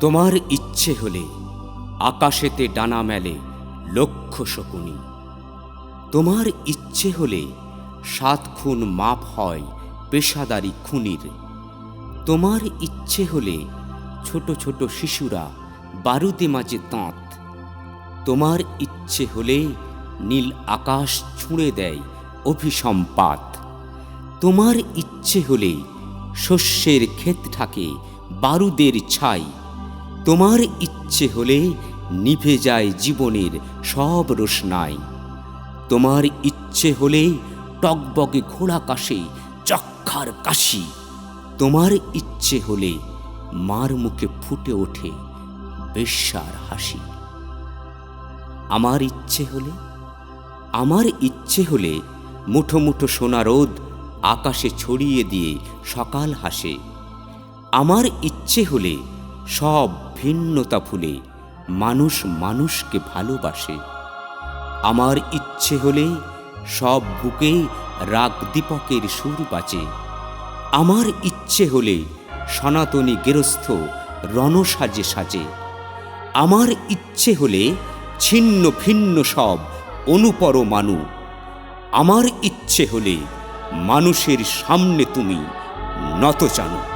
তোমার ইচ্ছে হলে আকাশেতে ডানা মেলে লক্ষ শকুনি। তোমার ইচ্ছে হলে সাত খুন মাপ হয় পেশাদারি খুনির। তোমার ইচ্ছে হলে ছোট ছোট শিশুরা বারুদে মাঝে তাঁত। তোমার ইচ্ছে হলে নীল আকাশ ছুঁড়ে দেয় অভিসম্পাত। তোমার ইচ্ছে হলে শস্যের ক্ষেত ঢাকে বারুদের ছাই। তোমার ইচ্ছে হলে নিভে যায় জীবনের সব রোশনাই। তোমার ইচ্ছে হলে টকবগে ঘোড়া কাশে চক্ষার কাশি। তোমার ইচ্ছে হলে মার মুখে ফুটে ওঠে বেশ্যার হাসি। আমার ইচ্ছে হলে, আমার ইচ্ছে হলে মুঠো মুঠো সোনা রোদ আকাশে ছড়িয়ে দিয়ে সকাল হাসে। আমার ইচ্ছে হলে সব ভিন্নতা ভুলে মানুষ মানুষকে ভালোবাসে। আমার ইচ্ছে হলে সব বুকে রাগ দীপকের সুর বাজে। আমার ইচ্ছে হলে সনাতনী গেরস্থ রণ সাজে আমার ইচ্ছে হলে ছিন্ন ভিন্ন সব অনুপর মানু। আমার ইচ্ছে হলে মানুষের সামনে তুমি নত জানো।